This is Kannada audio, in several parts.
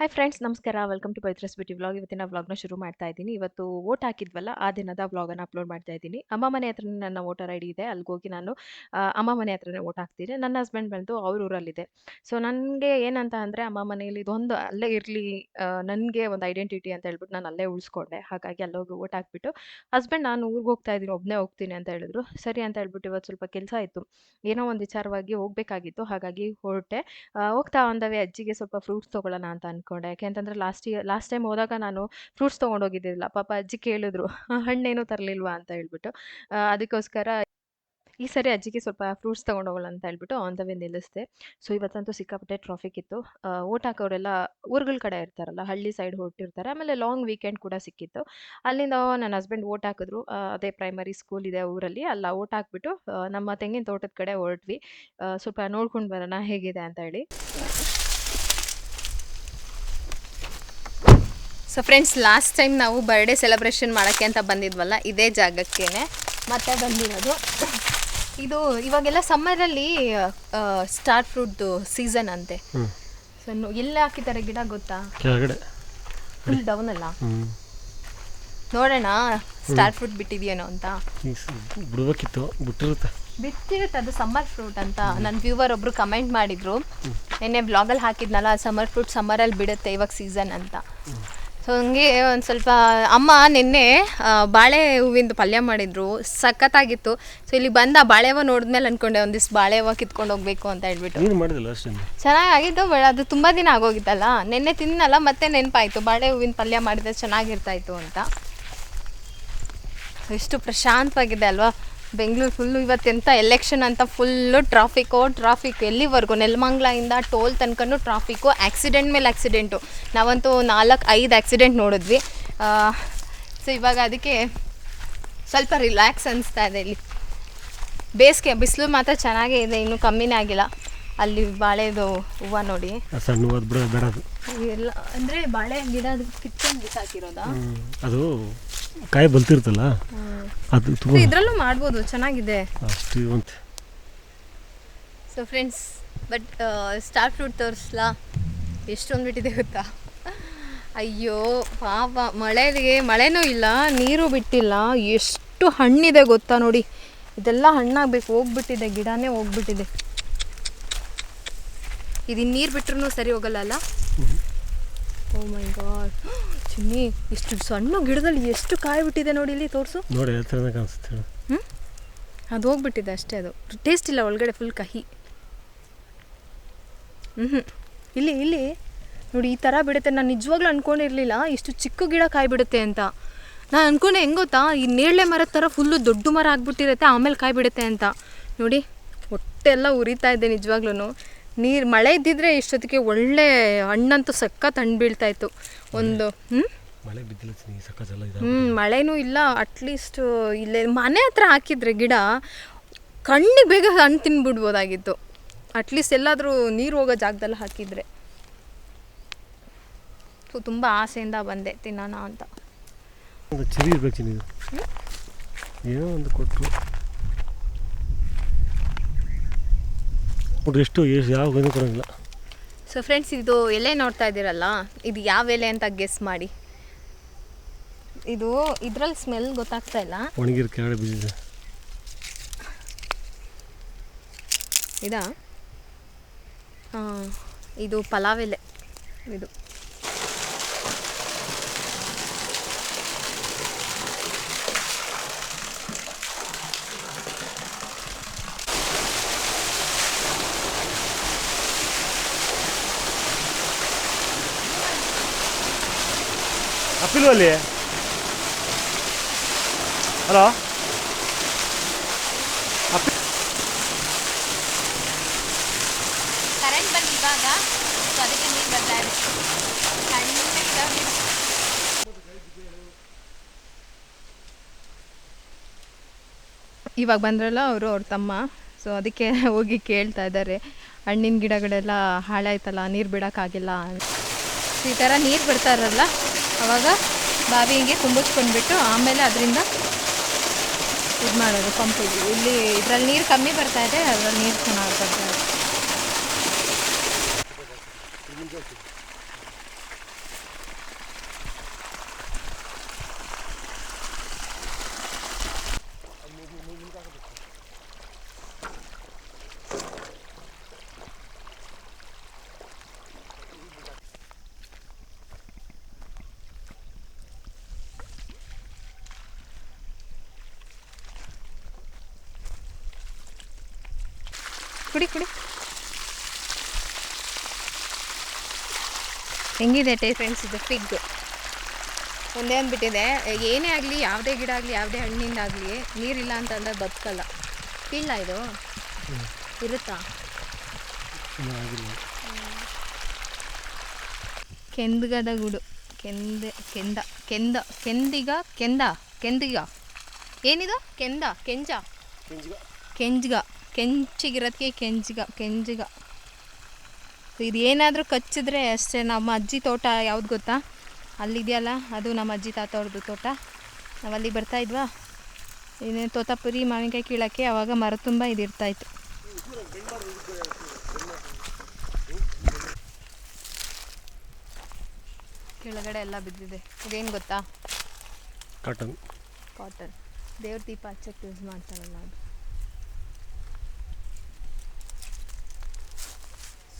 ಹಾಯ್ ಫ್ರೆಂಡ್ಸ್ ನಮಸ್ಕಾರ. ವೆಲ್ಕಮ್ ಟು ಪೈತ್ರಸ್ ಬ್ಯೂಟಿ ವ್ಲಾಗ್ ಇವತ್ತಿನ ವ್ಲಾಗ್ನ ಶುರು ಮಾಡ್ತಾ ಇದ್ದೀನಿ. ಇವತ್ತು ವೋಟ್ ಹಾಕಿದ್ವಲ್ಲ, ಆ ದಿನದ ವ್ಲಾಗನ್ನು ಅಪ್ಲೋಡ್ ಮಾಡ್ತಾ ಇದ್ದೀನಿ. ಅಮ್ಮ ಮನೆ ಹತ್ರ ನನ್ನ ವೋಟರ್ ಐ ಡಿ ಇದೆ. ಅಲ್ಲಿಗೆ ಹೋಗಿ ನಾನು ಅಮ್ಮ ಮನೆ ಹತ್ರನೇ ವೋಟ್ ಹಾಕ್ತೀನಿ ನನ್ನ ಹಸ್ಬೆಂಡ್ ಬಂದು ಅವ್ರ ಊರಲ್ಲಿದೆ. ಸೊ ನನಗೆ ಏನಂತ ಅಂದರೆ ಅಮ್ಮ ಮನೆಯಲ್ಲಿ ಇದೊಂದು ಅಲ್ಲೇ ಇರಲಿ ನನಗೆ ಒಂದು ಐಡೆಂಟಿಟಿ ಅಂತ ಹೇಳ್ಬಿಟ್ಟು ನಾನು ಅಲ್ಲೇ ಉಳಿಸ್ಕೊಂಡೆ. ಹಾಗಾಗಿ ಅಲ್ಲೋಗಿ ವೋಟ್ ಹಾಕ್ಬಿಟ್ಟು ಹಸ್ಬೆಂಡ್ ನಾನು ಊರಿಗೆ ಹೋಗ್ತಾ ಇದ್ದೀನಿ. ಒಬ್ಬನೇ ಹೋಗ್ತೀನಿ ಅಂತ ಹೇಳಿದ್ರು. ಸರಿ ಅಂತ ಹೇಳ್ಬಿಟ್ಟು ಇವತ್ತು ಸ್ವಲ್ಪ ಕೆಲಸ ಇತ್ತು ಏನೋ ಒಂದು ವಿಚಾರವಾಗಿ ಹೋಗಬೇಕಾಗಿತ್ತು. ಹಾಗಾಗಿ ಹೊರಟೆ. ಹೋಗ್ತಾ ಒಂದವೇ ಅಜ್ಜಿಗೆ ಸ್ವಲ್ಪ ಫ್ರೂಟ್ಸ್ ತೊಗೊಳ್ಳೋಣ ಅಂತ ಅಂದ್ಕೊಂಡೆ ಯಾಕೆಂತಂದರೆ ಲಾಸ್ಟ್ ಇಯರ್ ಲಾಸ್ಟ್ ಟೈಮ್ ಹೋದಾಗ ನಾನು ಫ್ರೂಟ್ಸ್ ತೊಗೊಂಡೋಗಿದ್ದಿಲ್ಲ ಪಾಪ ಅಜ್ಜಿ ಕೇಳಿದ್ರು, ಹಣ್ಣೇನು ತರಲಿಲ್ವಾ? ಅಂತ ಹೇಳ್ಬಿಟ್ಟು. ಅದಕ್ಕೋಸ್ಕರ ಈ ಸರಿ ಅಜ್ಜಿಗೆ ಸ್ವಲ್ಪ ಫ್ರೂಟ್ಸ್ ತೊಗೊಂಡೋಗೋಣ ಅಂತ ಹೇಳ್ಬಿಟ್ಟು ಆನ್ ದ ವೇ ನಿಲ್ಲಿಸ್ದೆ. ಸೊ ಇವತ್ತಂತೂ ಸಿಕ್ಕಾಪಟ್ಟೆ ಟ್ರಾಫಿಕ್ ಇತ್ತು. ಓಟ್ ಹಾಕೋರೆಲ್ಲ ಊರುಗಳ ಕಡೆ ಇರ್ತಾರಲ್ಲ, ಹಳ್ಳಿ ಸೈಡ್ ಹೊರಟಿರ್ತಾರೆ. ಆಮೇಲೆ ಲಾಂಗ್ ವೀಕೆಂಡ್ ಕೂಡ ಸಿಕ್ಕಿತ್ತು. ಅಲ್ಲಿಂದ ನನ್ನ ಹಸ್ಬೆಂಡ್ ಓಟ್ ಹಾಕಿದ್ರು. ಅದೇ ಪ್ರೈಮರಿ ಸ್ಕೂಲ್ ಇದೆ ಊರಲ್ಲಿ. ಅಲ್ಲ, ಓಟ್ ಹಾಕ್ಬಿಟ್ಟು ನಮ್ಮ ತೆಂಗಿನ ತೋಟದ ಕಡೆ ಹೊರಟ್ವಿ. ಸ್ವಲ್ಪ ನೋಡ್ಕೊಂಡು ಬರೋಣ ಹೇಗಿದೆ ಅಂತ ಹೇಳಿ. ಸೊ ಫ್ರೆಂಡ್ಸ್ ಲಾಸ್ಟ್ ಟೈಮ್ ನಾವು ಬರ್ಡೇ ಸೆಲೆಬ್ರೇಷನ್ ಮಾಡೋಕ್ಕೆ ಅಂತ ಬಂದಿದ್ವಲ್ಲ ಇದೇ ಜಾಗಕ್ಕೇನೆ. ಮತ್ತೆ ಬಂದಿರೋದು. ಇದು ಇವಾಗೆಲ್ಲ ಸಮ್ಮರಲ್ಲಿ ಸ್ಟಾರ್ ಫ್ರೂಟ್ದು ಸೀಸನ್ ಅಂತೆ. ಸೊ ಎಲ್ಲಿ ಹಾಕಿದ್ದಾರೆ ಗಿಡ ಗೊತ್ತಾ? ಕೆಳಗಡೆ. ಫುಲ್ ಡೌನ್ ಅಲ್ಲ? ನೋಡೋಣ ಸ್ಟಾರ್ ಫ್ರೂಟ್ ಬಿಟ್ಟಿದೆಯೇನೋ ಅಂತ. ಬಿಡ್ಬೇಕಿತ್ತು ಬಿಟ್ಟಿರುತ್ತೆ. ಬಿಟ್ಟಿರುತ್ತೆ ಅದು ಸಮ್ಮರ್ ಫ್ರೂಟ್ ಅಂತ. ನನ್ನ ವ್ಯೂವರ್ ಒಬ್ರು ಕಮೆಂಟ್ ಮಾಡಿದ್ರು. ನಿನ್ನೆ ಬ್ಲಾಗಲ್ಲಿ ಹಾಕಿದ್ನಲ್ಲ ಸಮ್ಮರ್ ಫ್ರೂಟ್ ಸಮ್ಮರಲ್ಲಿ ಬಿಡುತ್ತೆ ಇವಾಗ ಸೀಸನ್ ಅಂತ. ಹಂಗೆ ಒಂದು ಸ್ವಲ್ಪ ಅಮ್ಮ ನಿನ್ನೆ ಬಾಳೆ ಹೂವಿಂದು ಪಲ್ಯ ಮಾಡಿದ್ರು. ಸಖತ್ತಾಗಿತ್ತು. ಸೊ ಇಲ್ಲಿ ಬಂದ ಬಾಳೆವ ನೋಡಿದ್ಮೇಲೆ ಅನ್ಕೊಂಡೆ ಒಂದಿಷ್ಟು ಬಾಳೆವ ಕಿತ್ಕೊಂಡು ಹೋಗ್ಬೇಕು ಅಂತ ಹೇಳ್ಬಿಟ್ಟು. ನೀನು ಮಾಡಿದಿಲ್ಲ ಚೆನ್ನಾಗಿತ್ತು ಬಟ್ ಅದು ತುಂಬ ದಿನ ಆಗೋಗಿತ್ತಲ್ಲ? ನಿನ್ನೆ ತಿನ್ನಲ್ಲ ಮತ್ತೆ ನೆನಪಾಯಿತು. ಬಾಳೆ ಹೂವಿನ ಪಲ್ಯ ಮಾಡಿದ್ರೆ ಚೆನ್ನಾಗಿರ್ತಾ ಇತ್ತು ಅಂತ. ಎಷ್ಟು ಪ್ರಶಾಂತವಾಗಿದೆ ಅಲ್ವಾ? ಬೆಂಗಳೂರು ಫುಲ್ಲು ಇವತ್ತೆಂಥ ಎಲೆಕ್ಷನ್ ಅಂತ ಫುಲ್ಲು ಟ್ರಾಫಿಕ್ಕು ಟ್ರಾಫಿಕ್ ಎಲ್ಲಿವರೆಗೂ? ನೆಲಮಂಗ್ಲಿಂದ ಟೋಲ್ ತನಕನೂ ಟ್ರಾಫಿಕ್ಕು ಆಕ್ಸಿಡೆಂಟ್ ಮೇಲೆ ಆ್ಯಕ್ಸಿಡೆಂಟು ನಾವಂತೂ ನಾಲ್ಕು, ಐದು ಆಕ್ಸಿಡೆಂಟ್ ನೋಡಿದ್ವಿ. ಸೊ ಇವಾಗ ಅದಕ್ಕೆ ಸ್ವಲ್ಪ ರಿಲ್ಯಾಕ್ಸ್ ಅನಿಸ್ತಾ ಇದೆ ಇಲ್ಲಿ. ಬೇಸಿಗೆ, ಬಿಸಿಲು ಮಾತ್ರ ಚೆನ್ನಾಗೇ ಇದೆ, ಇನ್ನೂ ಕಮ್ಮಿನೇ ಆಗಿಲ್ಲ. ಅಲ್ಲಿ ಬಾಳೆದು ಹೂವು ನೋಡಿ. ಆ ಎಲ್ಲ ಅಂದರೆ ಬಾಳೆ ಗಿಡ ಕಿತ್ಕೊಂಡು ಬಿಸಾಕಿರೋದಾ. ಅದು ಕಾಯಿ ಬಲ್ತಿರ್ತಲ್ಲ ಅದು ತುಂಬ ಇದರಲ್ಲೂ ಮಾಡ್ಬೋದು ಚೆನ್ನಾಗಿದೆ. ಅಷ್ಟು so friends but star fruit ತೋರಿಸ್ಲಾ? ಎಷ್ಟೊಂದು ಬಿಟ್ಟಿದೆ ಗೊತ್ತಾ? ಅಯ್ಯೋ ಪಾಪ ಮಳೆಗೆ ಮಳೆನೂ ಇಲ್ಲ ನೀರು ಬಿಟ್ಟಿಲ್ಲ ಎಷ್ಟು ಹಣ್ಣಿದೆ ಗೊತ್ತಾ ನೋಡಿ. ಇದೆಲ್ಲ ಹಣ್ಣಾಗಬೇಕು ಹೋಗ್ಬಿಟ್ಟಿದೆ ಗಿಡನೇ ಹೋಗ್ಬಿಟ್ಟಿದೆ. ಇದು ನೀರು ಬಿಟ್ರೂ ಸರಿ ಹೋಗಲ್ಲ ಅಲ್ಲ? ಓ ಮೈ ಗಾಡ್ ಚಿನ್ನಿ ಇಷ್ಟು ಸಣ್ಣ ಗಿಡದಲ್ಲಿ ಎಷ್ಟು ಕಾಯಿ ಬಿಟ್ಟಿದೆ ನೋಡಿ ಇಲ್ಲಿ ತೋರಿಸು. ನೋಡಿ ಥರನೇ ಕಾಣಿಸುತ್ತೆ ಹ್ಞೂ ಅದು ಹೋಗ್ಬಿಟ್ಟಿದೆ ಅಷ್ಟೇ ಅದು. ಟೇಸ್ಟ್ ಇಲ್ಲ ಒಳಗಡೆ ಫುಲ್ ಕಹಿ. ಹ್ಞೂ ಇಲ್ಲಿ ಇಲ್ಲಿ. ನೋಡಿ ಈ ಥರ ಬಿಡುತ್ತೆ. ನಾನು ನಿಜವಾಗ್ಲೂ ಅಂದ್ಕೊಂಡಿರಲಿಲ್ಲ ಇಷ್ಟು ಚಿಕ್ಕ ಗಿಡ ಕಾಯಿ ಬಿಡುತ್ತೆ ಅಂತ. ನಾನು ಅಂದ್ಕೊಂಡೆ ಹೆಂಗೆ ಗೊತ್ತಾ? ಈ ನೇರಳೆ ಮರದ ಥರ ಫುಲ್ಲು ದೊಡ್ಡ ಮರ ಆಗ್ಬಿಟ್ಟಿರುತ್ತೆ ಆಮೇಲೆ ಕಾಯಿ ಬಿಡುತ್ತೆ ಅಂತ. ನೋಡಿ ಹೊಟ್ಟೆ ಎಲ್ಲ ಉರಿತಾ ಇದೆ ನಿಜವಾಗ್ಲೂ ನೀರು ಮಳೆ ಇದ್ದಿದ್ರೆ ಇಷ್ಟೊತ್ತಿಗೆ ಒಳ್ಳೆ ಹಣ್ಣಂತೂ ಸಖತ್ ಹಣ್ಣು ಬೀಳ್ತಾ ಇತ್ತು ಒಂದು ಹ್ಞೂ ಸಕ್ಕತ್ತೆಲ್ಲ ಹ್ಞೂ ಮಳೆನೂ ಇಲ್ಲ ಅಟ್ಲೀಸ್ಟ್ ಇಲ್ಲೇ ಮನೆ ಹತ್ರ ಹಾಕಿದ್ರೆ ಗಿಡ ಕಣ್ಣಿಗೆ ಬೇಗ ಹಣ್ಣು ತಿನ್ಬಿಡ್ಬೋದಾಗಿತ್ತು. ಅಟ್ಲೀಸ್ಟ್ ಎಲ್ಲಾದರೂ ನೀರು ಹೋಗೋ ಜಾಗದಲ್ಲಿ ಹಾಕಿದರೆ. ಸೊ ತುಂಬ ಆಸೆಯಿಂದ ಬಂದೆ ತಿನ್ನೋಣ ಅಂತ. ಒಂದು ಚಿರಿ ಇರ್ಬೇಕು ಏನೋ ಒಂದು ಕೊಟ್ಟರು ನೋಡ್ರಿ ಎಷ್ಟು ಎಷ್ಟು ಯಾವ ಗಂಜಿ ಕೊಡೋಂಗಿಲ್ಲ. ಸೊ ಫ್ರೆಂಡ್ಸ್ ಇದು ಎಲೆ ನೋಡ್ತಾ ಇದ್ದೀರಲ್ಲ ಇದು ಯಾವ ಎಲೆ ಅಂತ ಗೆಸ್ ಮಾಡಿ. ಇದು ಇದ್ರಲ್ಲಿ ಸ್ಮೆಲ್ ಗೊತ್ತಾಗ್ತಾ ಇಲ್ಲ. ಒಣಗಿರ ಕೆಳಗಡೆ ಬಿದ್ದಿದೆ. ಇದಾ? ಹಾಂ ಇದು ಪಲಾವ್ ಎಲೆ. ಇದು. ಅಪ್ಪಿಲ್ವ ಅಲ್ಲಿ? ಹಲೋ ಕರೆಂಟ್ ಬಂದು ಇವಾಗ ಸೊ ಅದಕ್ಕೆ ನೀರು ಬರ್ತಾ ಇದೆ. ಸಣ್ಣದಾಗಿ ಇವಾಗ ಬಂದ್ರಲ್ಲ ಅವರು ಅವ್ರ ತಮ್ಮ ಸೊ ಅದಕ್ಕೆ ಹೋಗಿ ಕೇಳ್ತಾ ಇದ್ದಾರೆ ಹಣ್ಣಿನ ಗಿಡಗಳೆಲ್ಲ ಹಾಳಾಯ್ತಲ್ಲ ನೀರು ಬಿಡೋಕ್ಕಾಗಿಲ್ಲ ಸೊ ಈ ಥರ ನೀರು ಬಿಡ್ತಾ ಇರಲ್ಲ? ಅವಾಗ ಬಾವಿ ಹಿಂಗೆ ತುಂಬಿಸ್ಕೊಂಡ್ಬಿಟ್ಟು ಆಮೇಲೆ ಅದರಿಂದ ಇದು ಮಾಡೋದು, ಪಂಪು ಇಲ್ಲಿ ಇದರಲ್ಲಿ ನೀರು ಕಮ್ಮಿ ಬರ್ತಾ ಇದೆ, ಅದರಲ್ಲಿ ನೀರು ಚೆನ್ನಾಗಿ ಬರ್ತಾ ಇದೆ. ಕುಡಿ ಕುಡಿ. ಹೆಂಗಿದೆ ಟೇ ಫ್ರೆಂಡ್ಸ್ ಇದು ಫಿಗ್ ಒಂದೇ ಅಂದ್ಬಿಟ್ಟಿದೆ. ಏನೇ ಆಗಲಿ ಯಾವುದೇ ಗಿಡ ಆಗಲಿ ಯಾವುದೇ ಹಣ್ಣಿಂದಾಗಲಿ ನೀರಿಲ್ಲ ಅಂತಂದ್ರೆ ಬದುಕಲ್ಲ. ಇಲ್ಲ ಇದು. ಇರುತ್ತಾ? ಕೆಂದಗದ ಗುಡು. ಕೆಂದ ಕೆಂದ ಕೆಂದ ಕೆಂದಿಗ ಕೆಂದ ಕೆಂದಿಗ. ಏನಿದು? ಕೆಂದ ಕೆಂಜ. ಕೆಂಜ್ಗ. ಕೆಂಚಿಗಿರೋದಕ್ಕೆ ಕೆಂಜಿಗ ಕೆಂಜಿಗ. ಇದು ಏನಾದರೂ ಕಚ್ಚಿದ್ರೆ ಅಷ್ಟೇ ನಮ್ಮ ಅಜ್ಜಿ ತೋಟ ಯಾವ್ದು ಗೊತ್ತಾ? ಅಲ್ಲಿದೆಯಲ್ಲ ಅದು ನಮ್ಮ ಅಜ್ಜಿ ತಾತ ಅವ್ರದ್ದು ತೋಟ. ನಾವು ಅಲ್ಲಿ ಬರ್ತಾ ಇದ್ವಾ? ಏನೇನು ತೋತಾಪುರಿ ಮಾವಿನಕಾಯಿ ಕೀಳಕ್ಕೆ ಅವಾಗ ಮರ ತುಂಬ ಇದಿರ್ತಾಯಿತ್ತು ಕೆಳಗಡೆ ಎಲ್ಲ ಬಿದ್ದಿದೆ. ಇದೇನು ಗೊತ್ತಾ? ಕಾಟನ್ ಕಾಟನ್ ದೇವ್ರ ದೀಪ ಹಚ್ಚಕ್ಕೆ ಯೂಸ್ ಮಾಡ್ತಾರಲ್ಲ ಅದು.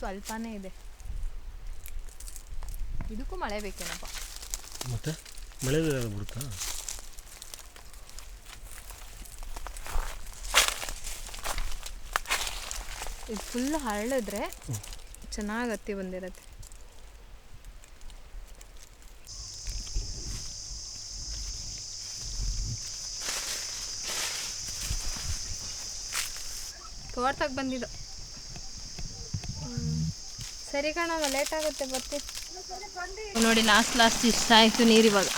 ಸ್ವಲ್ಪನೇ ಇದೆ. ಇದಕ್ಕೂ ಮಳೆ ಬೇಕೇನಪ್ಪ? ಮತ್ತೆ? ಮಳೆ ಬಿಡುತ್ತಾ ಇದು ಫುಲ್ ಹರಳಿದ್ರೆ ಚೆನ್ನಾಗಿ ಹತ್ತಿ ಬಂದಿರತ್ತೆ. ತೋಟಕ್ಕೆ ಬಂದಿದ್ದು. ಸರಿ ಕಣವ ಲೇಟ್ ಆಗುತ್ತೆ ಬರ್ತೀವಿ ನೋಡಿ ಲಾಸ್ಟ್ ಲಾಸ್ಟ್ ಇಷ್ಟ ಆಯಿತು ನೀರು ಇವಾಗ.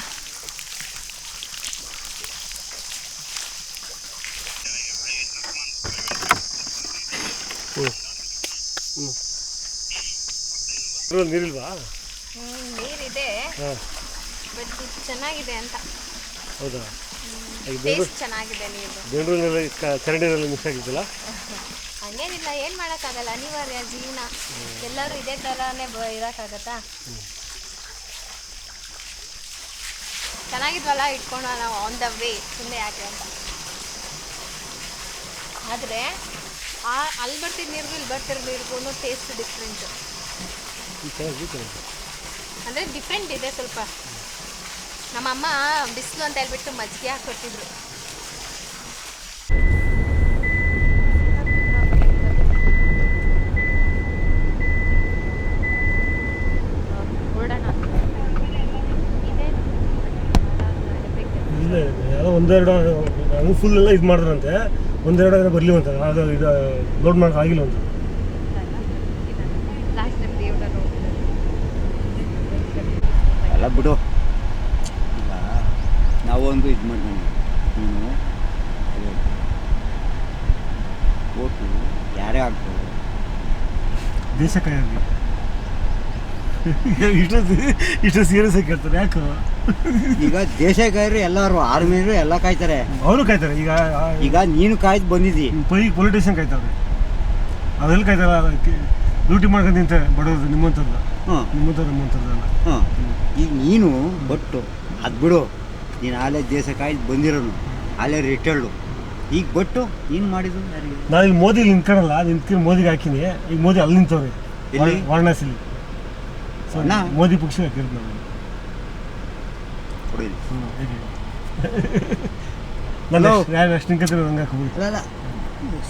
ನೀರಿಲ್ವಾ? ನೀರಿದೆ. ಬಟ್ ಚೆನ್ನಾಗಿದೆ ಅಂತ. ಹೌದಾ? ಚೆನ್ನಾಗಿದೆ ನೀರು. ಬೆಂಗಳೂರಿನಲ್ಲಿ ಮಿಕ್ಸ್ ಆಗಿದ್ದಲ್ಲ? ಹಂಗೇನಿಲ್ಲ ಏನು ಮಾಡೋಕ್ಕಾಗಲ್ಲ. ಅನಿವಾರ್ಯ ಜೀವನ. ಎಲ್ಲರೂ ಇದೇ ತರಾನೇ ಬ ಇರೋಕ್ಕಾಗತ್ತಾ? ಚೆನ್ನಾಗಿದ್ವಲ್ಲ ಇಟ್ಕೊಂಡ ನಾವು ಆನ್ ದ ವೇ ಸುಮ್ಮನೆ ಯಾಕೆ ಅಂತ. ಆದರೆ ಆ ಅಲ್ಲಿ ಬರ್ತಿದ್ದ ನೀರಿಗೂ ಇಲ್ಲಿ ಬರ್ತಿರೋ ನೀರಿಗೂ ಟೇಸ್ಟ್ ಡಿಫ್ರೆಂಟ್ ಅಂದರೆ ಡಿಫ್ರೆಂಟ್ ಇದೆ ಸ್ವಲ್ಪ. ನಮ್ಮಮ್ಮ ಬಿಸಿಲು ಅಂತ ಹೇಳ್ಬಿಟ್ಟು ಮಜ್ಜಿಗೆ ಹಾಕ್ಕೊಟ್ಟಿದ್ರು ಒಂದೆರಡು ಹಂಗೆ ಫುಲ್ ಎಲ್ಲ ಇದು ಮಾಡಿದ್ರಂತೆ. ಒಂದೆರಡು ಏನೋ ಬರಲಿ ಅಂತ. ಅದು ಇದು ಲೋಡ್ ಮಾಡೋಕೆ ಆಗಿಲ್ಲ ಅಂತ. ಅಲ್ಲ ಬಿಡು. ಈಗ ನಾವೊಂದು ಇದು ಮಾಡ್ಕೊಂಡು ನೀನು ಓಟು ಯಾರೇ ಆಗ್ಬೋದು. ದೇಶಕ್ಕಾಗಿ ಇಷ್ಟು ಇಷ್ಟು ಸೀರಿಯಸ್ ಆಗಿ ಕೇಳ್ತಾರೆ ಯಾಕೆ? ಈಗ ದೇಶ ಕಾಯ್ರಿ ಎಲ್ಲರೂ ಆರ್ಮಿರು ಎಲ್ಲ ಕಾಯ್ತಾರೆ. ಅವರು ಕಾಯ್ತಾರೆ ಈಗ ಈಗ ನೀನು ಕಾಯ್ದು ಬಂದಿದ್ದಿ. Pi politician ಕಾಯ್ತಾರೆ. ಅದೆಲ್ಲ ಕಾಯ್ತಾರ ಡ್ಯೂಟಿ ಮಾಡ್ಕೊಂಡು ನಿಂತಾರೆ ಬಡವ್ರದ್ದು ನಿಮ್ಮಂಥದ್ದು ಹಾಂ ನಿಮ್ಮಂಥದ್ದು ನಿಮ್ಮಂಥದ್ದಲ್ಲ ಈಗ ನೀನು ಬಟ್ಟು ಅದು ಬಿಡು. ನೀನು ಆಲೇ ದೇಶ ಕಾಯ್ದು ಬಂದಿರೋನು ಆಲೇ ರಿಟೈರ್ಡು ಈಗ ಬಟ್ಟು ಏನು ಮಾಡಿದ್ರು ಯಾರಿಗೆ? ನಾನು ಇಲ್ಲಿ ಮೋದಿ ನಿಂತ್ಕೊಳಲ್ಲ ನಿಂತ್ಕೊಂಡು ಮೋದಿಗೆ ಹಾಕಿನಿ. ಈಗ ಮೋದಿ ಅಲ್ಲಿ ನಿಂತವ್ರಿ? ವಾರಣಾಸಿಲಿ. ಅಣ್ಣ. ಮೋದಿ ಪಕ್ಷ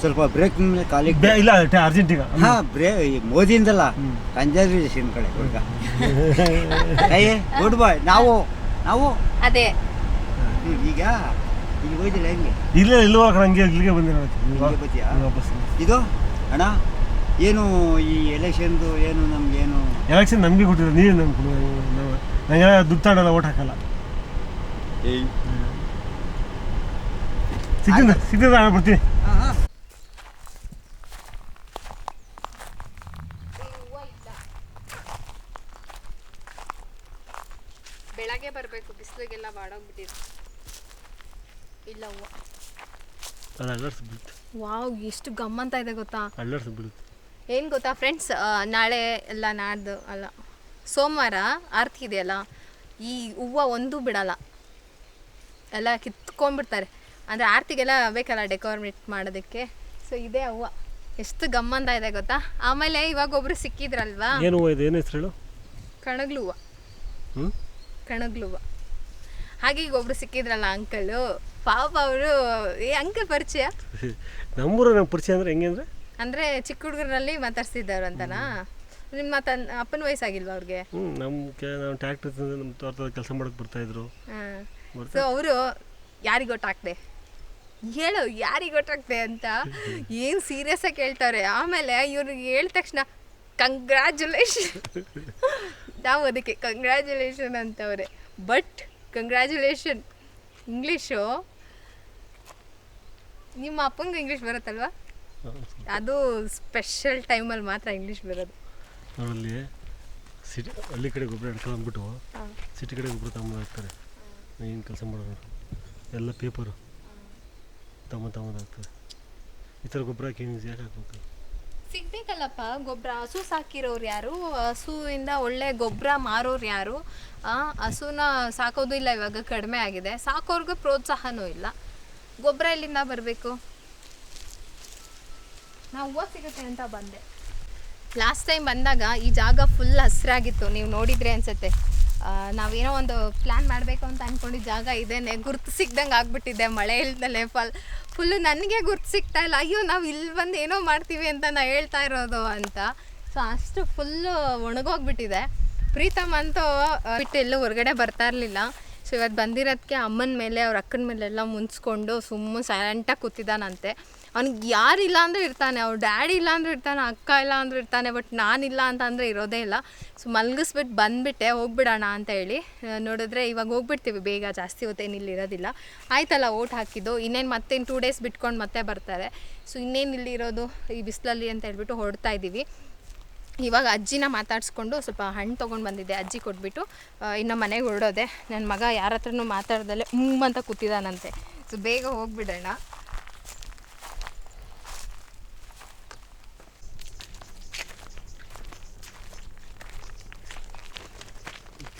ಸ್ವಲ್ಪ ಬ್ರೇಕ್ ಮೇಲೆ ಕಾಲಿಗೆ ಬೇ- ಇಲ್ಲ ಅರ್ಜೆಂಟೀನಾ ಹಾ ಬ್ರೇ ಮೋದಿಯಿಂದಲ್ಲ. ಕನ್ಸರ್ವೇಷನ್ ಕಡೆ ಗುಡ್ ಬಾಯ್ ನಾವು ನಾವು. ಅದೇ. ಈಗ ಈಗ ಹೋಯ್ತಿಲ್ಲ ಹೆಂಗೆ? ಇಲ್ಲ ಇಲ್ಲ ಹಂಗೆ ಇಲ್ಲಿಗೆ ಬಂದಿರೋ? ಇದು ಅಣ್ಣ? ಏನು ಈ ಎಲೆಕ್ಷನ್ದು ಏನು ನಮ್ಗೇನು? ಎಲೆಕ್ಷನ್ ನಮಗೆ ಕೊಟ್ಟಿದ್ರು ನೀರು ನಮ್ಗೆ ನಂಗೆ ದುಡ್ಡು ತಗೊಳ್ಳಲ್ಲ ಓಟ್ ಹಾಕಲ್ಲ. ಸಿಕ್ಕಿಂದ ಸಿಕ್ಕಿಂದ ನಾನು ಬರ್ತೀನಿ. ಬೆಳಗ್ಗೆ ಬರಬೇಕು ಬಿಸಿಲಿಗೆಲ್ಲ ಬಾಡೋಗ್ಬಿಟ್ಟಿದೆ. ಇಲ್ಲ ವಾವ್ ಎಷ್ಟು ಗಮ್ಮಂತ ಇದೆ ಗೊತ್ತಾ? ಅಲ್ಲರ್ಸ್ ಬೀಳುತ್ತೆ ಏನು ಗೊತ್ತಾ ಫ್ರೆಂಡ್ಸ್ ನಾಳೆ ಎಲ್ಲ ನಾಡ್ದು ಅಲ್ಲ ಸೋಮವಾರ ಆರತಿ ಇದೆಯಲ್ಲ ಈ ಹೂವ ಒಂದೂ ಬಿಡಲ್ಲ. ಎಲ್ಲ ಕಿತ್ಕೊಂಡ್ಬಿಡ್ತಾರೆ. ಅಂದರೆ ಆರತಿಗೆಲ್ಲ ಬೇಕಲ್ಲ ಡೆಕೋರೇಟ್ ಮಾಡೋದಕ್ಕೆ? ಸೊ ಇದೇ ಹೂವು. ಎಷ್ಟು ಗಮ್ಮಂತ ಇದೆ ಗೊತ್ತಾ? ಆಮೇಲೆ ಇವಾಗ ಒಬ್ರು ಸಿಕ್ಕಿದ್ರಲ್ವಾ? ಏನು ಹೂವು ಇದೆ? ಏನು ಹೆಸರು ಹೇಳು? ಕಣಗ್ಲು ಹೂವು. ಕಣಗ್ಲು ಹೂವು. ಹಾಗೆ ಈಗ ಒಬ್ರು ಸಿಕ್ಕಿದ್ರಲ್ಲ ಅಂಕಲು ಪಾಪ ಅವರು ಏ ಅಂಕಲ್ ಪರಿಚಯ? ನಮ್ಮೂರ ನಮ್ಮ ಪರಿಚಯ ಅಂದರೆ ಹೆಂಗೆ ಅಂದರೆ? ಅಂದರೆ ಚಿಕ್ಕ ಹುಡುಗರಲ್ಲಿ ಮಾತಾಡ್ಸಿದ್ದಾರೆ ಅಂತನಾ? ನಿಮ್ಮ ತನ್ನ ಅಪ್ಪನ ವಯಸ್ಸಾಗಿಲ್ವಾ ಅವ್ರಿಗೆ? ಹ್ಞೂ ನಮ್ಮ ಕೆ ನಾವು ಟ್ಯಾಕ್ಟ್ರಿ ನಮ್ಮ ತೋಟದ ಕೆಲಸ ಮಾಡೋಕೆ ಬರ್ತಾಯಿದ್ರು ಇದ್ರು. ಸೊ ಅವರು ಯಾರಿಗೆ ಒಟ್ಟಾಕ್ದೆ ಹೇಳು ಯಾರಿಗೆ ಒಟ್ಟಾಕ್ದೆ ಅಂತ? ಏನು ಸೀರಿಯಸ್ ಆಗಿ ಕೇಳ್ತಾರೆ ಆಮೇಲೆ ಇವ್ರಿಗೆ ಹೇಳಿದ ತಕ್ಷಣ ಕಂಗ್ರ್ಯಾಚುಲೇಷನ್ ನಾವು ಅದಕ್ಕೆ ಕಂಗ್ರ್ಯಾಚುಲೇಷನ್ ಅಂತವ್ರೆ. ಬಟ್ ಕಂಗ್ರ್ಯಾಚುಲೇಷನ್ ಇಂಗ್ಲೀಷು ನಿಮ್ಮ ಅಪ್ಪಂಗೆ ಇಂಗ್ಲೀಷ್ ಬರುತ್ತಲ್ವಾ? ಅದು ಸ್ಪೆಷಲ್ ಟೈಮಲ್ಲಿ ಮಾತ್ರ ಇಂಗ್ಲೀಷ್ ಬರೋದು. ಅವರಲ್ಲಿ ಸಿಟಿ ಹಳ್ಳಿ ಕಡೆ ಗೊಬ್ಬರ ಹಿಡ್ಕೊಂಡ್ಬಿಟ್ಟು ಸಿಟಿ ಕಡೆ ಗೊಬ್ಬರ ತಗೊಂಡು ಹಾಕ್ತಾರೆ ಏನು ಕೆಲಸ ಮಾಡೋರು ಎಲ್ಲ ಪೇಪರು ತಮ್ಮ ತಗೊಂಡು ಹಾಕ್ತಾರೆ. ಈ ಥರ ಗೊಬ್ಬರ ಹಾಕಿ ಯಾಕೆ ಹಾಕ್ಬೇಕು. ಸಿಗ್ಬೇಕಲ್ಲಪ್ಪ ಗೊಬ್ಬರ. ಹಸು ಸಾಕಿರೋರು ಯಾರು? ಹಸುವಿಂದ ಒಳ್ಳೆ ಗೊಬ್ಬರ ಮಾರೋರು ಯಾರು? ಹಸುನ ಸಾಕೋದು ಇಲ್ಲ ಇವಾಗ ಕಡಿಮೆ ಆಗಿದೆ. ಸಾಕೋರ್ಗೂ ಪ್ರೋತ್ಸಾಹನೂ ಇಲ್ಲ. ಗೊಬ್ಬರ ಎಲ್ಲಿಂದ ಬರಬೇಕು? ನಾವು ಹೂವು ಸಿಗುತ್ತೆ ಅಂತ ಬಂದೆ. ಲಾಸ್ಟ್ ಟೈಮ್ ಬಂದಾಗ ಈ ಜಾಗ ಫುಲ್ ಹಸಿರಾಗಿತ್ತು. ನೀವು ನೋಡಿದ್ರೆ ಅನ್ಸುತ್ತೆ. ನಾವೇನೋ ಒಂದು ಪ್ಲ್ಯಾನ್ ಮಾಡಬೇಕು ಅಂತ ಅಂದ್ಕೊಂಡು ಜಾಗ ಇದೇನೆ. ಗುರ್ತು ಸಿಗ್ದಂಗೆ ಆಗ್ಬಿಟ್ಟಿದೆ ಮಳೆ ಇಲ್ದಲೆ ಫಲ್ ಫುಲ್ಲು ನನಗೆ ಗುರ್ತು ಸಿಗ್ತಾ ಇಲ್ಲ. ಅಯ್ಯೋ, ನಾವು ಇಲ್ಲಿ ಬಂದು ಏನೋ ಮಾಡ್ತೀವಿ ಅಂತ ನಾ ಹೇಳ್ತಾ ಇರೋದು ಅಂತ. ಸೊ ಅಷ್ಟು ಫುಲ್ಲು ಒಣಗೋಗ್ಬಿಟ್ಟಿದೆ. ಪ್ರೀತಮ್ ಅಂತೂ ಬಿಟ್ಟು ಎಲ್ಲೂ ಹೊರಗಡೆ ಬರ್ತಾ ಇರಲಿಲ್ಲ. ಸೊ ಇವತ್ತು ಬಂದಿರೋದಕ್ಕೆ ಅಮ್ಮನ ಮೇಲೆ, ಅವ್ರ ಅಕ್ಕನ ಮೇಲೆಲ್ಲ ಮುನ್ಸ್ಕೊಂಡು ಸುಮ್ಮನೆ ಸೈಲೆಂಟಾಗಿ ಕೂತಿದ್ದಾನಂತೆ ಅವ್ನಿಗೆ ಯಾರಿಲ್ಲ ಅಂದರೆ ಇರ್ತಾನೆ, ಅವ್ರ ಡ್ಯಾಡಿ ಇಲ್ಲ ಅಂದರೆ ಇರ್ತಾನೆ, ಅಕ್ಕ ಇಲ್ಲ ಅಂದರೆ ಇರ್ತಾನೆ, ಬಟ್ ನಾನಿಲ್ಲ ಅಂತ ಅಂದರೆ ಇರೋದೇ ಇಲ್ಲ. ಸೊ ಮಲಗಿಸ್ಬಿಟ್ಟು ಬಂದುಬಿಟ್ಟೆ, ಹೋಗ್ಬಿಡೋಣ ಅಂತ ಹೇಳಿ. ನೋಡಿದ್ರೆ ಇವಾಗ ಹೋಗ್ಬಿಡ್ತೀವಿ, ಬೇಗ ಜಾಸ್ತಿ ಹೊತ್ತೇನು ಇಲ್ಲಿ ಇರೋದಿಲ್ಲ. ಆಯ್ತಲ್ಲ, ಓಟ್ ಹಾಕಿದ್ದು. ಇನ್ನೇನು ಮತ್ತೆ ಟೂ ಡೇಸ್ ಬಿಟ್ಕೊಂಡು ಮತ್ತೆ ಬರ್ತಾರೆ. ಸೊ ಇನ್ನೇನು ಇಲ್ಲಿ ಇರೋದು? ಈ ಬಿಸಿಲಲ್ಲಿ ಅಂತ ಹೇಳ್ಬಿಟ್ಟು ಹೊರಡ್ತಾ ಇದ್ದೀವಿ ಇವಾಗ ಅಜ್ಜಿನ ಮಾತಾಡಿಸ್ಕೊಂಡು ಸ್ವಲ್ಪ ಹಣ್ಣು ತೊಗೊಂಡು ಬಂದಿದ್ದೆ, ಅಜ್ಜಿ ಕೊಟ್ಬಿಟ್ಟು. ಇನ್ನು ಮನೆಗೆ ಹೊರಡೋದೆ. ನನ್ನ ಮಗ ಯಾರ ಹತ್ರನೂ ಮಾತಾಡ್ದಲ್ಲೇ ಹ್ಞೂ ಅಂತ ಕೂತಿದ್ದಾನಂತೆ ಸೊ ಬೇಗ ಹೋಗ್ಬಿಡೋಣ.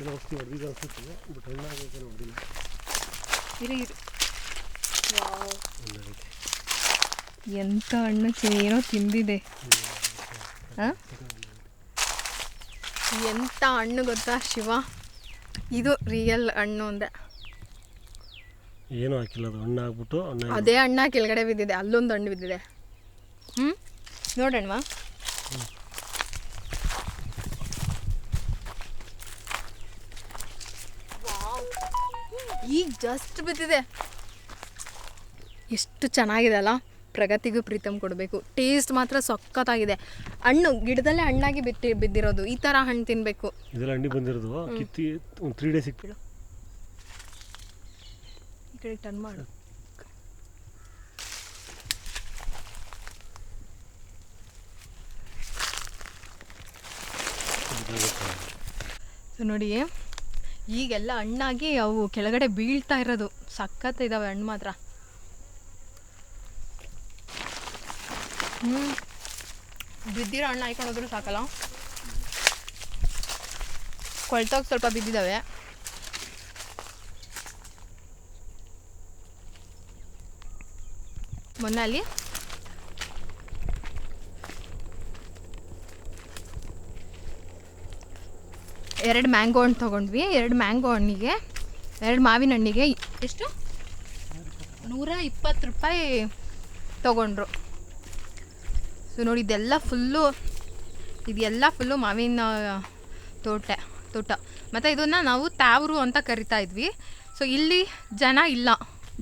ಕೆಲವು ವಸ್ತು ಹೊಡೆದಿದ್ದು ಅನ್ಸುತ್ತೆ ಬಟ್ ಹಣ್ಣಾಗಕ್ಕೆ ಹೊಡೆದಿಲ್ಲ ಇರಿ ಇರಿ. ಹಣ್ಣಾಗೈತೆ ಎಂಥ ಹಣ್ಣು ಏನೋ ತಿಂದಿದೆ. ಎಂತ ಎಂಥ ಹಣ್ಣು ಗೊತ್ತಾ ಶಿವ? ಇದು ರಿಯಲ್ ಹಣ್ಣು ಅಂದೆ. ಏನು ಹಾಕಿಲ್ಲ ಅದು ಹಣ್ಣು ಹಾಕ್ಬಿಟ್ಟು ಅದೇ ಹಣ್ಣ ಕೆಳಗಡೆ ಬಿದ್ದಿದೆ ಅಲ್ಲೊಂದು ಹಣ್ಣು ಬಿದ್ದಿದೆ. ಹ್ಞೂ ನೋಡೋಣವಾ? ಜಸ್ಟ್ ಬಿದ್ದಿದೆ. ಎಷ್ಟು ಚೆನ್ನಾಗಿದೆ ಅಲ್ಲ? ಪ್ರಗತಿಗೂ ಪ್ರೀತಮ್ ಕೊಡಬೇಕು. ಟೇಸ್ಟ್ ಮಾತ್ರ ಸಖತ್ತಾಗಿದೆ. ಹಣ್ಣು ಗಿಡದಲ್ಲೇ ಹಣ್ಣಾಗಿ ಬಿತ್ತಿ ಬಿದ್ದಿರೋದು. ಈ ಥರ ಹಣ್ಣು ತಿನ್ನಬೇಕು ಇದೆಲ್ಲ ಹಣ್ಣಿ ಬಂದಿರೋದು. ಕಿತ್ತಿ ಒಂದು ತ್ರೀ ಡೇಸ್ ಈ ಕಡೆ ಟರ್ನ್ ಮಾಡು. ಸೊ ನೋಡಿ ಈಗೆಲ್ಲ ಹಣ್ಣಾಗಿ ಅವು ಕೆಳಗಡೆ ಬೀಳ್ತಾ ಇರೋದು. ಸಖತ್ ಇದಾವೆ ಹಣ್ಣು ಮಾತ್ರ. ಹ್ಞೂ ಬಿದ್ದಿರೋ ಹಣ್ಣು ಹಾಯ್ಕೊಂಡು ಹೋದ್ರು ಸಾಕಲ್ಲ. ಕೊಳ್ತೋಗಿ ಸ್ವಲ್ಪ ಬಿದ್ದಿದ್ದಾವೆ ಮೊನ್ನೆ ಅಲ್ಲಿ ಎರಡು ಮ್ಯಾಂಗೋ ಹಣ್ಣು ತೊಗೊಂಡ್ವಿ. ಎರಡು ಮ್ಯಾಂಗೋ ಹಣ್ಣಿಗೆ, ಎರಡು ಮಾವಿನ ಹಣ್ಣಿಗೆ ಎಷ್ಟು? ನೂರ ಇಪ್ಪತ್ತು ರೂಪಾಯಿ ತೊಗೊಂಡ್ರು. ಸೊ ನೋಡಿ, ಇದೆಲ್ಲ ಫುಲ್ಲು ಇದೆಲ್ಲ ಫುಲ್ಲು ಮಾವಿನ ತೋಟ ತೋಟ. ಮತ್ತು ಇದನ್ನು ನಾವು ತಾವರು ಅಂತ ಕರಿತಾ ಇದ್ವಿ. ಸೊ ಇಲ್ಲಿ ಜನ ಇಲ್ಲ.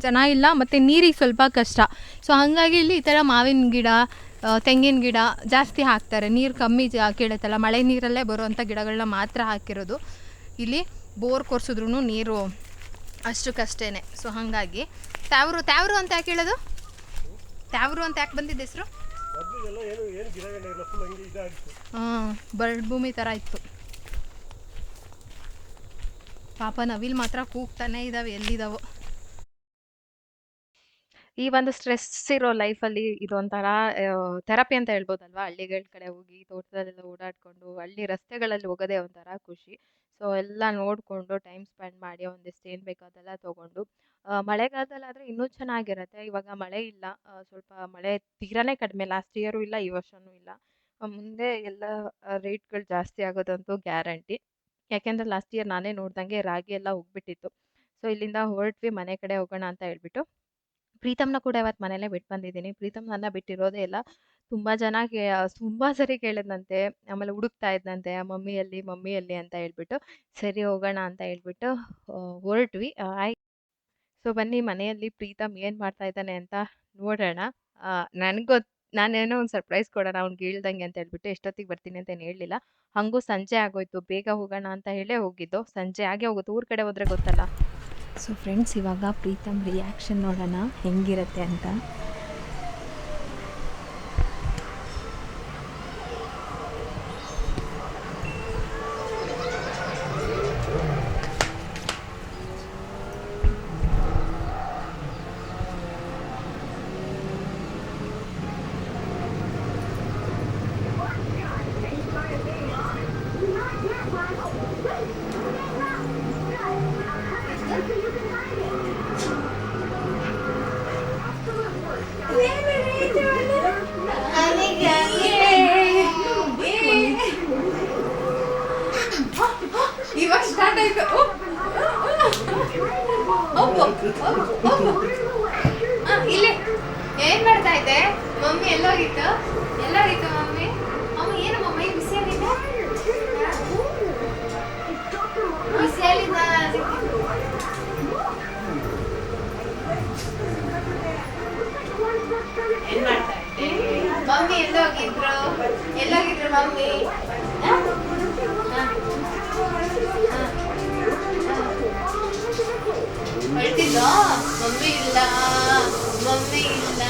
ಜನ ಇಲ್ಲ, ಮತ್ತು ನೀರಿಗೆ ಸ್ವಲ್ಪ ಕಷ್ಟ. ಸೊ ಹಾಗಾಗಿ ಇಲ್ಲಿ ಈ ಥರ ಮಾವಿನ ಗಿಡ ತೆಂಗಿನ ಗಿಡ ಜಾಸ್ತಿ ಹಾಕ್ತಾರೆ. ನೀರು ಕಮ್ಮಿ ಜಾ ಕೇಳುತ್ತಲ್ಲ, ಮಳೆ ನೀರಲ್ಲೇ ಬರುವಂಥ ಗಿಡಗಳನ್ನ ಮಾತ್ರ ಹಾಕಿರೋದು. ಇಲ್ಲಿ ಬೋರ್ ಕೊರ್ಸಿದ್ರು ನೀರು ಅಷ್ಟಕ್ಕಷ್ಟೇ ಸೊ ಹಾಗಾಗಿ ತಾವ್ರು ತ್ಯಾವ್ರು ಅಂತ ಯಾಕೆ ಹೇಳೋದು? ತ್ಯಾವ್ರು ಅಂತ ಯಾಕೆ ಬಂದಿದ್ದ ಹೆಸರು? ಹಾಂ, ಬರಡ್ ಭೂಮಿ ಥರ ಇತ್ತು. ಪಾಪ ನವಿಲ್ ಮಾತ್ರ ಕೂಗ್ತಾನೆ ಇದ್ದಾವೆ ಎಲ್ಲಿದಾವೋ. ಈ ಒಂದು ಸ್ಟ್ರೆಸ್ ಇರೋ ಲೈಫಲ್ಲಿ ಇದೊಂಥರ ಥೆರಪಿ ಅಂತ ಹೇಳ್ಬೋದಲ್ವಾ? ಹಳ್ಳಿಗಳ ಕಡೆ ಹೋಗಿ ತೋಟದಲ್ಲೆಲ್ಲ ಓಡಾಡ್ಕೊಂಡು ಹಳ್ಳಿ ರಸ್ತೆಗಳಲ್ಲಿ ಹೋಗೋದೇ ಒಂಥರ ಖುಷಿ. ಸೊ, ಎಲ್ಲ ನೋಡಿಕೊಂಡು ಟೈಮ್ ಸ್ಪೆಂಡ್ ಮಾಡಿ ಒಂದಿಷ್ಟು ಏನು ಬೇಕೋ ಅದೆಲ್ಲ ತೊಗೊಂಡು. ಮಳೆಗಾಲದಲ್ಲಾದರೆ ಇನ್ನೂ ಚೆನ್ನಾಗಿರುತ್ತೆ. ಇವಾಗ ಮಳೆ ಇಲ್ಲ. ಸ್ವಲ್ಪ ಮಳೆ ತೀರಾನೇ ಕಡಿಮೆ. ಲಾಸ್ಟ್ ಇಯರು ಇಲ್ಲ, ಈ ವರ್ಷವೂ ಇಲ್ಲ. ಮುಂದೆ ಎಲ್ಲ ರೇಟ್ಗಳು ಜಾಸ್ತಿ ಆಗೋದಂತೂ ಗ್ಯಾರಂಟಿ. ಯಾಕೆಂದರೆ ಲಾಸ್ಟ್ ಇಯರ್ ನಾನೇ ನೋಡ್ದಂಗೆ ರಾಗಿ ಎಲ್ಲ ಹೋಗ್ಬಿಟ್ಟಿತ್ತು ಸೊ, ಇಲ್ಲಿಂದ ಹೊರಟ್ವಿ, ಮನೆ ಕಡೆ ಹೋಗೋಣ ಅಂತ ಹೇಳ್ಬಿಟ್ಟು. ಪ್ರೀತಮ್ನ ಕೂಡ ಇವತ್ತು ಮನೇಲೇ ಬಿಟ್ಟು ಬಂದಿದ್ದೀನಿ ಪ್ರೀತಮ್ ನನ್ನ ಬಿಟ್ಟಿರೋದೇ ಇಲ್ಲ ತುಂಬಾ ಜನ ತುಂಬಾ ಸರಿ ಕೇಳಿದ್ನಂತೆ. ಆಮೇಲೆ ಹುಡುಕ್ತಾ ಇದ್ನಂತೆ ಮಮ್ಮಿ ಎಲ್ಲಿ? ಮಮ್ಮಿ ಎಲ್ಲಿ? ಅಂತ ಹೇಳ್ಬಿಟ್ಟು. ಸರಿ ಹೋಗೋಣ ಅಂತ ಹೇಳ್ಬಿಟ್ಟು ಹೊರಟ್ವಿ. ಆಯ್ ಸೊ ಬನ್ನಿ ಮನೆಯಲ್ಲಿ ಪ್ರೀತಮ್ ಏನ್ ಮಾಡ್ತಾ ಇದ್ದಾನೆ ಅಂತ ನೋಡೋಣ. ಆಹ್, ನನ್ಗ್ ನಾನೇನೋ ಒಂದು ಸರ್ಪ್ರೈಸ್ ಕೊಡೋಣ ಅವ್ನಿಗೆ ಹೇಳ್ದಂಗೆ ಅಂತ ಹೇಳ್ಬಿಟ್ಟು ಎಷ್ಟೊತ್ತಿಗೆ ಬರ್ತೀನಿ ಅಂತ ಏನು ಹೇಳ್ಲಿಲ್ಲ. ಹಂಗೂ ಸಂಜೆ ಆಗೋಯ್ತು. ಬೇಗ ಹೋಗೋಣ ಅಂತ ಹೇಳೇ ಹೋಗಿದ್ದು. ಸಂಜೆ ಆಗೇ ಹೋಗುತ್ತೆ. ಊರ್ ಕಡೆ ಹೋದ್ರೆ ಗೊತ್ತಲ್ಲ. ಸೊ ಫ್ರೆಂಡ್ಸ್ ಇವಾಗ ಪ್ರೀತಮ್ ರಿಯಾಕ್ಷನ್ ನೋಡೋಣ ಹೆಂಗಿರುತ್ತೆ ಅಂತ. ಎಲ್ಲೋಗಿದ್ರು? ಎಲ್ಲೋಗಿದ್ರು ಮಮ್ಮಿ? ಹೇಳ್ತಿದ್ದ ಮಮ್ಮಿ ಇಲ್ಲ ಮಮ್ಮಿ ಇಲ್ಲ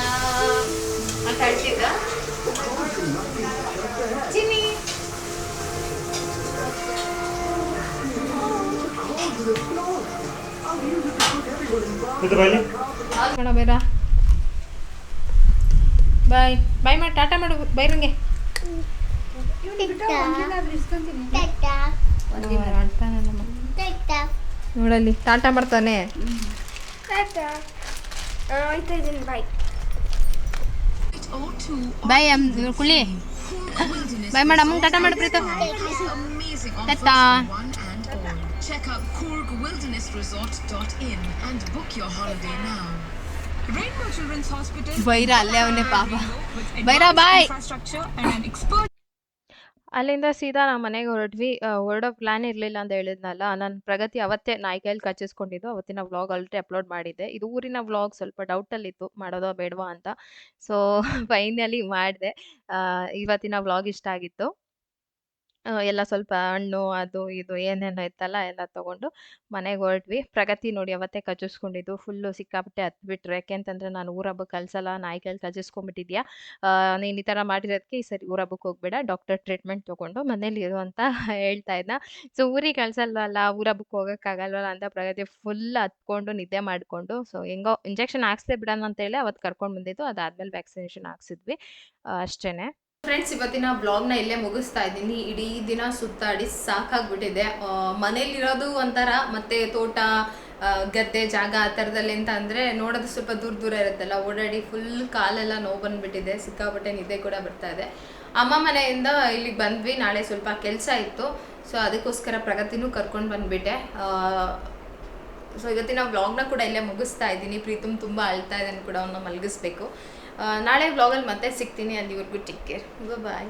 ಅಂತ ಹೇಳ್ತಿದ್ದ ಚಿನ್ನಿ. ಬಾಯ್. ಬಾಯ್ ಮಾಡಿ ಟಾಟಾ ಮಾಡು ಬೈರಂಗೆ ನೋಡಲ್ಲಿ ಟಾಟಾ ಮಾಡ್ತಾನೆ ಬಾಯ್ ಅಮ್ ಕುಳಿ ಬಾಯ್ ಮಾಡ ಅಮ್ಮಂಗೆ ಟಾಟಾ ಮಾಡು ಪ್ರೀತ Tata Check out and book your holiday now. Rainbow Children's Hospital Byra ಅಲ್ಲೇ ಅವನೇ ಪಾಪ ಬೈರ ಬಾಯ್ ಅಲ್ಲಿಂದ ಸೀದಾ ನಾವು ಮನೆಗೆ ಹೊರಟ್ವಿ. ಹೊರಡೋ ಪ್ಲಾನ್ ಇರಲಿಲ್ಲ ಅಂತ ಹೇಳಿದ್ನಲ್ಲ. ನನ್ನ ಪ್ರಗತಿ ಅವತ್ತೇ ನಾಯಿ ಕೈಯಲ್ಲಿ ಕಚ್ಚಿಸ್ಕೊಂಡಿದ್ದು. ಅವತ್ತಿನ ವ್ಲಾಗ್ ಆಲ್ರೆಡಿ ಅಪ್ಲೋಡ್ ಮಾಡಿದ್ದೆ. ಇದು ಊರಿನ ವ್ಲಾಗ್ ಸ್ವಲ್ಪ ಡೌಟಲ್ಲಿತ್ತು ಮಾಡೋದೋ ಬೇಡವಾ ಅಂತ. ಸೊ ಫೈನಲಿ ಮಾಡಿದೆ. ಇವತ್ತಿನ ವ್ಲಾಗ್ ಇಷ್ಟ ಆಗಿತ್ತು. ಎಲ್ಲ ಸ್ವಲ್ಪ ಹಣ್ಣು ಅದು ಇದು ಏನೇನೋ ಇತ್ತಲ್ಲ ಎಲ್ಲ ತಗೊಂಡು ಮನೆಗೆ ಹೊರಟ್ವಿ. ಪ್ರಗತಿ ನೋಡಿ ಅವತ್ತೇ ಕಚ್ಚಿಸ್ಕೊಂಡಿದ್ದು. ಫುಲ್ಲು ಸಿಕ್ಕಾಪಟ್ಟೆ ಹತ್ಬಿಟ್ರು. ಯಾಕೆಂತಂದ್ರೆ ನಾನು ಊರ ಹಬ್ಬಕ್ಕೆ ನಾಯಿ ಕೈಲಿ ಕಚ್ಚಿಸ್ಕೊಂಡ್ಬಿಟ್ಟಿದ್ಯಾ. ಆ ನೀನು ಈ ಥರ ಮಾಡಿರೋದಕ್ಕೆ ಈ ಸರಿ ಊರ ಹಬ್ಬಕ್ಕೆ ಹೋಗ್ಬೇಡ. ಡಾಕ್ಟರ್ ಟ್ರೀಟ್ಮೆಂಟ್ ತಗೊಂಡು ಮನೇಲಿ ಇರು ಅಂತ ಹೇಳ್ತಾ ಇದ್ದ. ಸೊ ಊರಿಗೆ ಕಳ್ಸಲ್ವಲ್ಲ, ಊರ ಹಬ್ಬಕ್ಕೆ ಹೋಗಕ್ಕಾಗಲ್ವಲ್ಲ ಅಂತ ಪ್ರಗತಿ ಫುಲ್ ಹತ್ಕೊಂಡು ನಿದ್ದೆ ಮಾಡ್ಕೊಂಡು ಸೊ ಹೆಂಗೋ ಇಂಜೆಕ್ಷನ್ ಹಾಕ್ಸ್ದೆ ಬಿಡೋಣ ಅಂತೇಳಿ ಅವತ್ತು ಕರ್ಕೊಂಡು ಬಂದಿದ್ದು. ಅದಾದ್ಮೇಲೆ ವ್ಯಾಕ್ಸಿನೇಷನ್ ಹಾಕ್ಸಿದ್ವಿ. ಅಷ್ಟೇ ಅಷ್ಟೇನೆ. ಫ್ರೆಂಡ್ಸ್ ಇವತ್ತಿನ ಬ್ಲಾಗ್ನ ಇಲ್ಲೇ ಮುಗಿಸ್ತಾ ಇದ್ದೀನಿ. ಇಡೀ ದಿನ ಸುತ್ತಾಡಿ ಸಾಕಾಗ್ಬಿಟ್ಟಿದೆ. ಮನೇಲಿರೋದು ಒಂಥರ, ಮತ್ತೆ ತೋಟ ಗದ್ದೆ, ಜಾಗ ಆ ಥರದಲ್ಲಿ ಅಂತ ಅಂದರೆ ನೋಡೋದು ಸ್ವಲ್ಪ ದೂರ ದೂರ ಇರುತ್ತಲ್ಲ, ಓಡಾಡಿ ಫುಲ್ ಕಾಲೆಲ್ಲ ನೋವು ಬಂದುಬಿಟ್ಟಿದೆ. ಸಿಕ್ಕಾಪಟ್ಟೆ ನಿದ್ದೆ ಕೂಡ ಬರ್ತಾ ಇದೆ. ಅಮ್ಮ ಮನೆಯಿಂದ ಇಲ್ಲಿಗೆ ಬಂದ್ವಿ. ನಾಳೆ ಸ್ವಲ್ಪ ಕೆಲಸ ಇತ್ತು. ಸೊ ಅದಕ್ಕೋಸ್ಕರ ಪ್ರಗತಿನೂ ಕರ್ಕೊಂಡು ಬಂದುಬಿಟ್ಟೆ. ಸೊ ಇವತ್ತಿನ ವ್ಲಾಗ್ನ ಕೂಡ ಇಲ್ಲೇ ಮುಗಿಸ್ತಾ ಇದ್ದೀನಿ. ಪ್ರೀತಮ್ ತುಂಬ ಅಳ್ತಾ ಇದ್ದಾನೆ ಕೂಡ ಅವನ್ನ ಮಲಗಿಸ್ಬೇಕು. ನಾಳೆ ವ್ಲಾಗಲ್ಲಿ ಮತ್ತೆ ಸಿಗ್ತೀನಿ ಅಲ್ಲಿವರೆಗೂ ಟೇಕ್ ಕೇರ್ ಬಾಯ್